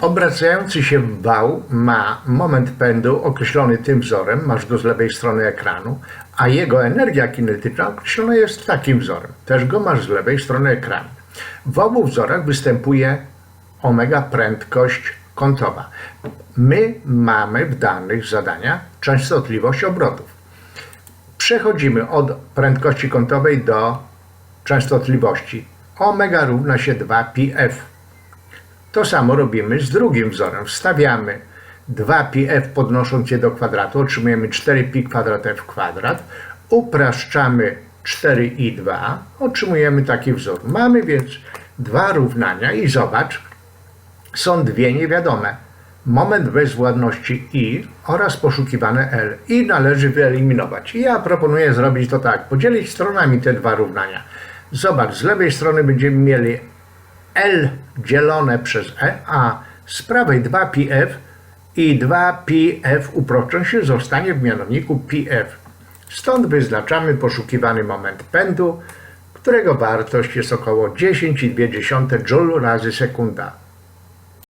Obracający się wał ma moment pędu określony tym wzorem, masz go z lewej strony ekranu, a jego energia kinetyczna określona jest takim wzorem. Też go masz z lewej strony ekranu. W obu wzorach występuje omega prędkość kątowa. My mamy w danych zadania częstotliwość obrotów. Przechodzimy od prędkości kątowej do częstotliwości. Omega równa się 2πf. To samo robimy z drugim wzorem. Wstawiamy 2πf podnosząc je do kwadratu, otrzymujemy 4pi kwadrat f kwadrat. Upraszczamy 4i2, otrzymujemy taki wzór. Mamy więc dwa równania i zobacz, są dwie niewiadome. Moment bezwładności i oraz poszukiwane L. I należy wyeliminować. I ja proponuję zrobić to tak, podzielić stronami te dwa równania. Zobacz, z lewej strony będziemy mieli L dzielone przez E, a z prawej 2πf i 2πf uproszczą się, zostanie w mianowniku πf. Stąd wyznaczamy poszukiwany moment pędu, którego wartość jest około 10,2 Joule razy sekunda.